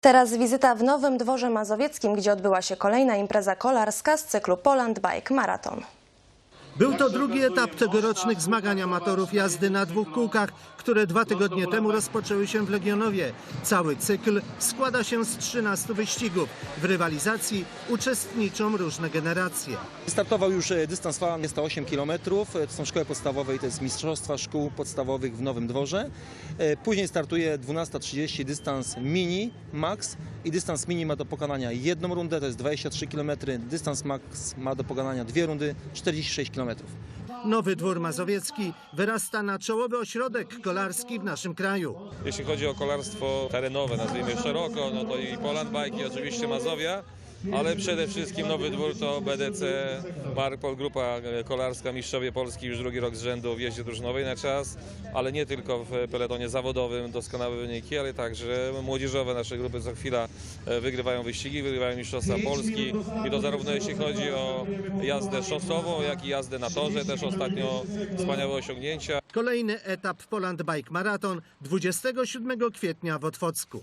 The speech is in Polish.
Teraz wizyta w Nowym Dworze Mazowieckim, gdzie odbyła się kolejna impreza kolarska z cyklu Poland Bike Marathon. Był to drugi etap tegorocznych zmagań amatorów jazdy na dwóch kółkach, które dwa tygodnie temu rozpoczęły się w Legionowie. Cały cykl składa się z 13 wyścigów. W rywalizacji uczestniczą różne generacje. Startował już e, dystans falan, jest to 8 km. To są szkoły podstawowe i to jest Mistrzostwa Szkół Podstawowych w Nowym Dworze. E, Później startuje 12.30 dystans mini max i dystans mini ma do pokonania jedną rundę, to jest 23 km. Dystans max ma do pokonania dwie rundy, 46 km. Nowy Dwór Mazowiecki wyrasta na czołowy ośrodek kolarski w naszym kraju. Jeśli chodzi o kolarstwo terenowe, nazwijmy szeroko, no to i Poland Bike i oczywiście Mazowia, ale przede wszystkim Nowy Dwór to BDC, Marpol, grupa kolarska Mistrzowie Polski już drugi rok z rzędu w jeździe drużynowej na czas, ale nie tylko w peletonie zawodowym doskonałe wyniki, ale także młodzieżowe nasze grupy co chwila e, wygrywają wyścigi, wygrywają Mistrzostwa Polski i to zarówno jeśli chodzi o jazdę szosową, jak i jazdę na torze, też ostatnio wspaniałe osiągnięcia. Kolejny etap Poland Bike Marathon 27 kwietnia w Otwocku.